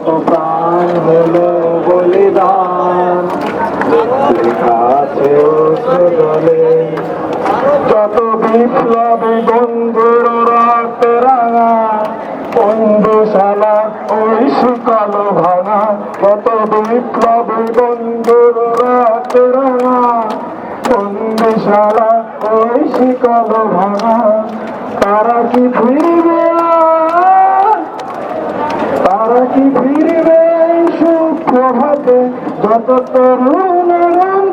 কত প্রাণ হলো বলিদান। যত বিপ্লবী বন্ধুর রক্ত রাঙা, বন্ধুশালা ওই সুকাল ভাঙা কত বিপ্লবী বন্ধুর রক্ত রাঙা, বন্ধুশালা ওই শিকল ভাঙা, তারা কি ফিরবে আর? তারা কি ফিরবে এই সুপ্রভাতে যত তরুণ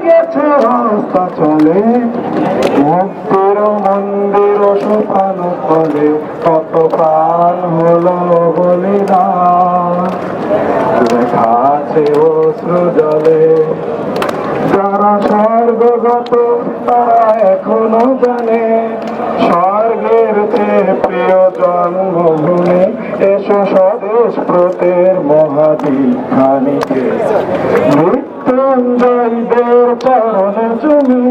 গেছে, রাস্তা চলে। মুক্তির মন্দির শুকানো ফলে কত প্রাণ হলো বলিদান। লেখা আছে অশ্রু জলে। যারা স্বর্গগত, তারা এখনও জানে, স্বর্গের চেয়ে প্রিয় জন্মভূমি এসো স্বদেশ প্রতের মহাদীক্ষানিকে মৃত্যুঞ্জয়ীদের চরণে চুমি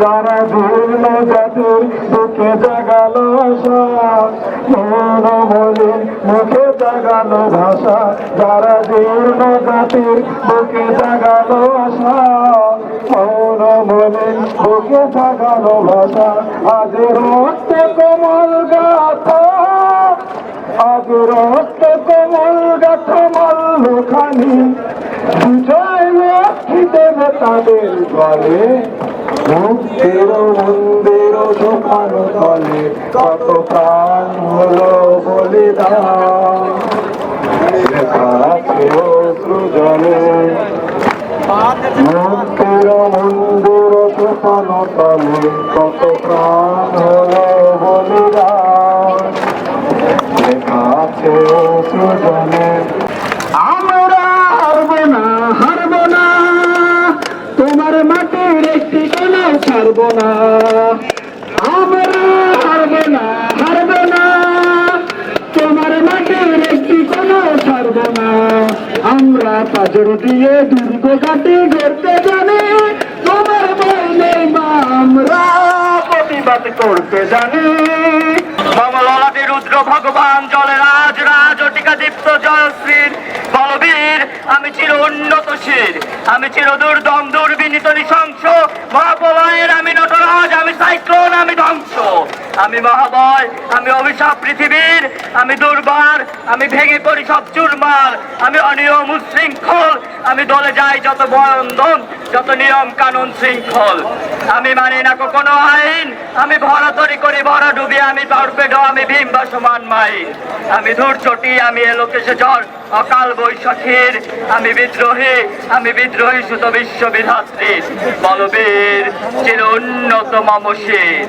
যারা জীর্ণ জাতির বুকে জাগালো আশা মৌনমলিন মুখে জাগালো ভাষা, যারা জীর্ণ জাতির বুকে জাগালো আশা মৌনমলিন বুকে জাগালো ভাষা, আজ রক্তে কোমল গাথা। রক্তে কোমল গাথা মল্লখানি বিজয় লক্ষ্মী দেবে তাদের গলে মুক্তির মন্দির শুকানো তলে, কত প্রাণ হলো বলিদান। মুক্তির মন্দির শুকানো তলে, কত প্রাণ হলো আমরা হারব না, হারব তোমার মাটির একটি কোনো ছাড়ব না। আমরা না, হারব না। তোমার মাটির একটি কোনো ছাড়ব না। আমরা পাজর দিয়ে দুর্গ কাটি গড়তে জানি, তোমার প্রতিবাদ করতে জানি। মমললাতে রুদ্র ভগবান চির উন্নতশীল আমি চির দুর্দম, দুর্বিনীত, নৃশংস। মহাপ্রলয়ের আমি নটরাজ, আমি সাইক্লোন, আমি ধ্বংস। আমি মহাবয় আমি অভিশাপ পৃথিবীর। আমি দুর্বার, আমি ভেঙে পড়ি সব চুরমার। আমি অনিয়ম উশৃঙ্খল আমি দলে যাই যত বন্ধন যত নিয়ম কানুন শৃঙ্খল, আমি মানি না কোনো আইন। আমি ভরা তরি করি, ভরা ডুবি আমি টর্পেডো আমি ভীম বা সমান মাই আমি ধূর চটি, আমি এলোকেশে জ্বর অকাল বৈশাখীর। আমি বিদ্রোহী আমি বিদ্রোহী সুত বিশ্ববিধাত্রী বলবীর, চির উন্নত মমশীর।